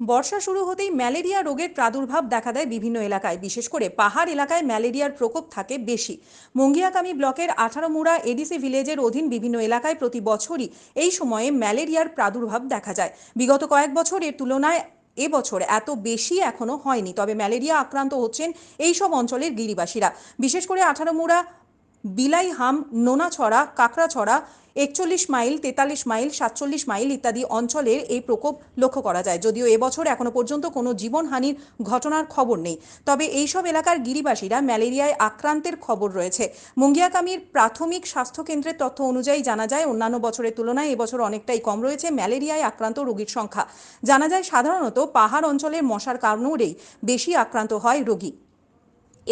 বর্ষা শুরু হতেই ম্যালেরিয়া রোগের প্রাদুর্ভাব দেখা দেয় বিভিন্ন এলাকায়। বিশেষ করে পাহাড় এলাকায় ম্যালেরিয়ার প্রকোপ থাকে বেশি। মঙ্গিয়াকামী ব্লকের আঠারোমুড়া এডিসি ভিলেজের অধীন বিভিন্ন এলাকায় প্রতি বছরই এই সময়ে ম্যালেরিয়ার প্রাদুর্ভাব দেখা যায়। বিগত কয়েক বছর এর তুলনায় এবছর এত বেশি এখনও হয়নি, তবে ম্যালেরিয়া আক্রান্ত হচ্ছেন এই সব অঞ্চলের গিরিবাসীরা। বিশেষ করে আঠারোমুড়া বিলাইহাম, নোনাছড়া, কাকড়াছড়া, একচল্লিশ মাইল, তেতাল্লিশ মাইল, সাতচল্লিশ মাইল ইত্যাদি অঞ্চলের এই প্রকোপ লক্ষ্য করা যায়। যদিও এবছর এখনও পর্যন্ত কোনো জীবনহানির ঘটনার খবর নেই। তবে এইসব এলাকার গিরিবাসীরা ম্যালেরিয়ায় আক্রান্তের খবর রয়েছে। মুঙ্গিয়াকামীর প্রাথমিক স্বাস্থ্য কেন্দ্রের তথ্য অনুযায়ী জানা যায়, অন্যান্য বছরের তুলনায় এবছর অনেকটাই কম রয়েছে ম্যালেরিয়ায় আক্রান্ত রোগীর সংখ্যা। জানা যায় সাধারণত পাহাড় অঞ্চলের মশার কারণেই বেশি আক্রান্ত হয় রোগী।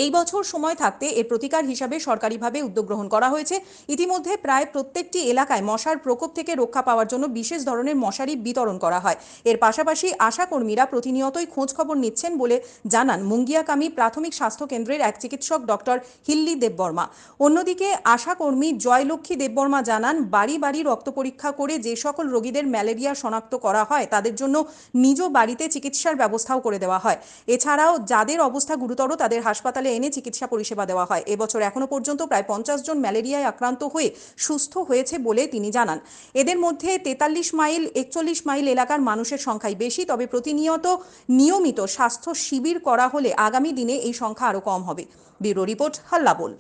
এই বছর সময় থাকতে এর প্রতিকার হিসাবে সরকারিভাবে উদ্যোগ গ্রহণ করা হয়েছে। ইতিমধ্যে প্রায় প্রত্যেকটি এলাকায় মশার প্রকোপ থেকে রক্ষা পাওয়ার জন্য বিশেষ ধরনের মশারি বিতরণ করা হয়। এর পাশাপাশি আশাকর্মীরা প্রতিনিয়তই খোঁজ খবর নিচ্ছেন বলে জানান মুঙ্গিয়াকামী প্রাথমিক স্বাস্থ্য কেন্দ্রের এক চিকিৎসক ডক্টর হিল্লি দেববর্মা। অন্যদিকে আশাকর্মী জয়লক্ষ্মী দেববর্মা জানান, বাড়ি বাড়ি রক্ত পরীক্ষা করে যে সকল রোগীদের ম্যালেরিয়া শনাক্ত করা হয়, তাদের জন্য নিজ বাড়িতে চিকিৎসার ব্যবস্থাও করে দেওয়া হয়। এছাড়াও যাদের অবস্থা গুরুতর তাদের হাসপাতালে এনে চিকিৎসা পরিষেবা দেওয়া হয়। এবছর এখনও পর্যন্ত প্রায় পঞ্চাশ জন ম্যালেরিয়ায় আক্রান্ত হয়ে সুস্থ হয়েছে বলে তিনি জানান। এদের মধ্যে তেতাল্লিশ মাইল, একচল্লিশ মাইল এলাকার মানুষের সংখ্যাই বেশি, তবে প্রতিনিয়ত নিয়মিত স্বাস্থ্য শিবির করা হলে আগামী দিনে এই সংখ্যা আরও কম হবে। Bureau report হাল্লাবোল